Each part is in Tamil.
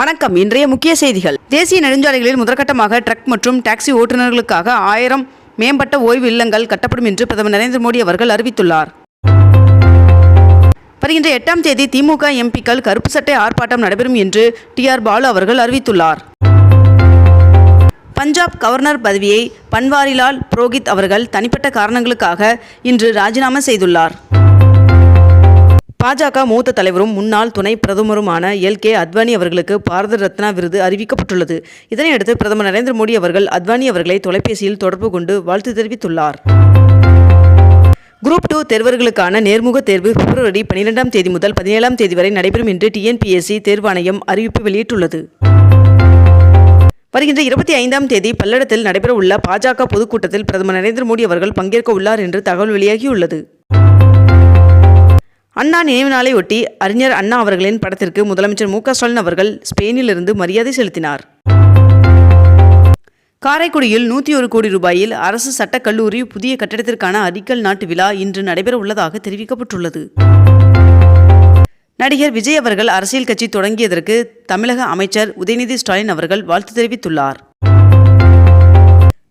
வணக்கம். இன்றைய முக்கிய செய்திகள். தேசிய நெடுஞ்சாலைகளில் முதற்கட்டமாக ட்ரக் மற்றும் டாக்ஸி ஓட்டுநர்களுக்காக ஆயிரம் மேம்பட்ட ஓய்வு இல்லங்கள் கட்டப்படும் என்று பிரதமர் நரேந்திர மோடி அவர்கள் அறிவித்துள்ளார். வருகின்ற எட்டாம் தேதி திமுக எம்பிக்கள் கருப்பு சட்டை ஆர்ப்பாட்டம் நடைபெறும் என்று டி ஆர் பாலு அவர்கள் அறிவித்துள்ளார். பஞ்சாப் கவர்னர் பதவியை பன்வாரிலால் புரோஹித் அவர்கள் தனிப்பட்ட காரணங்களுக்காக இன்று ராஜினாமா செய்துள்ளார். பாஜக மூத்த தலைவரும் முன்னாள் துணை பிரதமருமான எல். கே. அத்வானி அவர்களுக்கு பாரத ரத்னா விருது அறிவிக்கப்பட்டுள்ளது. இதனையடுத்து பிரதமர் நரேந்திர மோடி அவர்கள் அத்வானி அவர்களை தொலைபேசியில் தொடர்பு கொண்டு வாழ்த்து தெரிவித்துள்ளார். குரூப் டூ தேர்வர்களுக்கான நேர்முக தேர்வு பிப்ரவரி பனிரெண்டாம் தேதி முதல் பதினேழாம் தேதி வரை நடைபெறும் என்று டிஎன்பிஎஸ்சி தேர்வாணையம் அறிவிப்பு வெளியிட்டுள்ளது. வருகின்ற இருபத்தி ஐந்தாம் தேதி பல்லடத்தில் நடைபெறவுள்ள பாஜக பொதுக்கூட்டத்தில் பிரதமர் நரேந்திர மோடி அவர்கள் பங்கேற்க உள்ளார் என்று தகவல் வெளியாகியுள்ளது. அண்ணா நினைவு நாளை ஒட்டி அறிஞர் அண்ணா அவர்களின் படத்திற்கு முதலமைச்சர் மு ஸ்டாலின் அவர்கள் ஸ்பெயினிலிருந்து மரியாதை செலுத்தினார். காரைக்குடியில் நூற்றி ஒரு கோடி ரூபாயில் அரசு சட்டக் கல்லூரி புதிய கட்டடத்திற்கான அடிக்கல் நாட்டு விழா இன்று நடைபெற உள்ளதாக தெரிவிக்கப்பட்டுள்ளது. நடிகர் விஜய் அவர்கள் அரசியல் கட்சி தொடங்கியதற்கு தமிழக அமைச்சர் உதயநிதி ஸ்டாலின் அவர்கள் வாழ்த்து தெரிவித்துள்ளார்.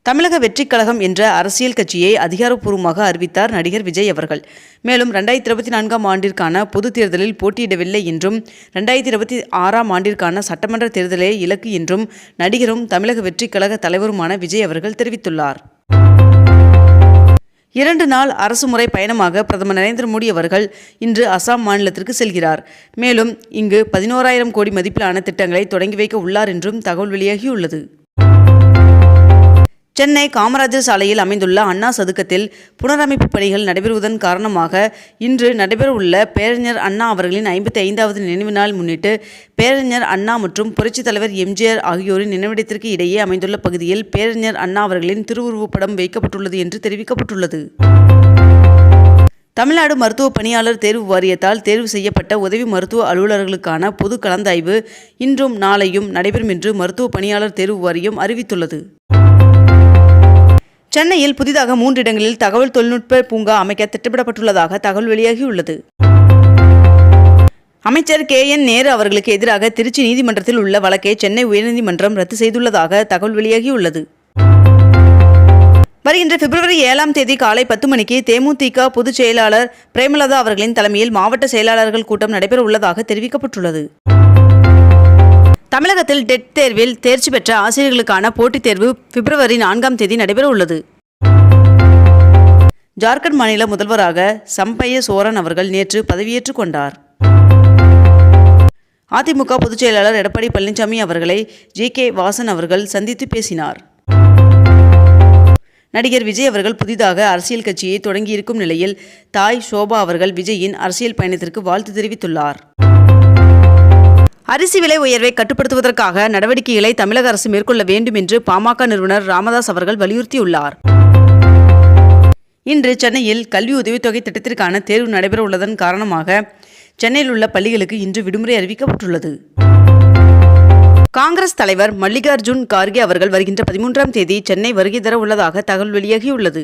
தமிழக வெற்றிக் கழகம் என்ற அரசியல் கட்சியை அதிகாரப்பூர்வமாக அறிவித்தார் நடிகர் விஜய் அவர்கள். மேலும் ரெண்டாயிரத்தி இருபத்தி நான்காம் ஆண்டிற்கான பொதுத் தேர்தலில் போட்டியிடவில்லை என்றும் ரெண்டாயிரத்தி இருபத்தி ஆறாம் ஆண்டிற்கான சட்டமன்ற தேர்தலே இலக்கு என்றும் நடிகரும் தமிழக வெற்றிக் கழக தலைவருமான விஜய் அவர்கள் தெரிவித்துள்ளார். இரண்டு நாள் அரசுமுறை பயணமாக பிரதமர் நரேந்திர மோடி அவர்கள் இன்று அசாம் மாநிலத்திற்கு செல்கிறார். மேலும் இங்கு பதினோராயிரம் கோடி மதிப்பிலான திட்டங்களை தொடங்கி வைக்க உள்ளார் என்றும் தகவல் வெளியாகியுள்ளது. சென்னை காமராஜர் சாலையில் அமைந்துள்ள அண்ணா சதுக்கத்தில் புனரமைப்பு பணிகள் நடைபெறுவதன் காரணமாக இன்று நடைபெறவுள்ள பேரறிஞர் அண்ணா அவர்களின் ஐம்பத்தி ஐந்தாவது நினைவு நாள் முன்னிட்டு பேரறிஞர் அண்ணா மற்றும் புரட்சித் தலைவர் எம்ஜிஆர் ஆகியோரின் நினைவிடத்திற்கு இடையே அமைந்துள்ள பகுதியில் பேரறிஞர் அண்ணா அவர்களின் திருவுருவப்படம் வைக்கப்பட்டுள்ளது என்று தெரிவிக்கப்பட்டுள்ளது. தமிழ்நாடு மருத்துவ பணியாளர் தேர்வு வாரியத்தால் தேர்வு செய்யப்பட்ட உதவி மருத்துவ அலுவலர்களுக்கான பொது கலந்தாய்வு இன்றும் நாளையும் நடைபெறும் என்று மருத்துவ பணியாளர் தேர்வு வாரியம் அறிவித்துள்ளது. சென்னையில் புதிதாக மூன்று இடங்களில் தகவல் தொழில்நுட்ப பூங்கா அமைக்க திட்டமிடப்பட்டுள்ளதாக தகவல் வெளியாகியுள்ளது. அமைச்சர் கே. என். நேரு அவர்களுக்கு எதிராக திருச்சி நீதிமன்றத்தில் உள்ள வழக்கை சென்னை உயர்நீதிமன்றம் ரத்து செய்துள்ளதாக தகவல் வெளியாகியுள்ளது. வருகின்ற பிப்ரவரி ஏழாம் தேதி காலை பத்து மணிக்கு தேமுதிக பொதுச் செயலாளர் பிரேமலதா அவர்களின் தலைமையில் மாவட்ட செயலாளர்கள் கூட்டம் நடைபெற உள்ளதாக தெரிவிக்கப்பட்டுள்ளது. தமிழகத்தில் டெட் தேர்வில் தேர்ச்சி பெற்ற ஆசிரியர்களுக்கான போட்டித் தேர்வு பிப்ரவரி நான்காம் தேதி நடைபெற உள்ளது ஜார்க்கண்ட் மாநில முதல்வராக சம்பைய சோரன் அவர்கள் நேற்று பதவியேற்றுக் கொண்டார். அதிமுக பொதுச் செயலாளர் எடப்பாடி பழனிசாமி அவர்களை ஜி. கே. வாசன் அவர்கள் சந்தித்து பேசினார். நடிகர் விஜய் அவர்கள் புதிதாக அரசியல் கட்சியை தொடங்கியிருக்கும் நிலையில் தாய் ஷோபா அவர்கள் விஜயின் அரசியல் பயணத்திற்கு வாழ்த்து தெரிவித்துள்ளார். அரிசி விலை உயர்வை கட்டுப்படுத்துவதற்காக நடவடிக்கைகளை தமிழக அரசு மேற்கொள்ள வேண்டும் என்று பாமக நிறுவனர் ராமதாஸ் அவர்கள் வலியுறுத்தியுள்ளார். இன்று சென்னையில் கல்வி உதவித்தொகை திட்டத்திற்கான தேர்வு நடைபெற உள்ளதன் காரணமாக சென்னையில் உள்ள பள்ளிகளுக்கு இன்று விடுமுறை அறிவிக்கப்பட்டுள்ளது. காங்கிரஸ் தலைவர் மல்லிகார்ஜுன் கார்கே அவர்கள் வருகின்ற பதிமூன்றாம் தேதி சென்னை வருகை தர உள்ளதாக தகவல் வெளியாகியுள்ளது.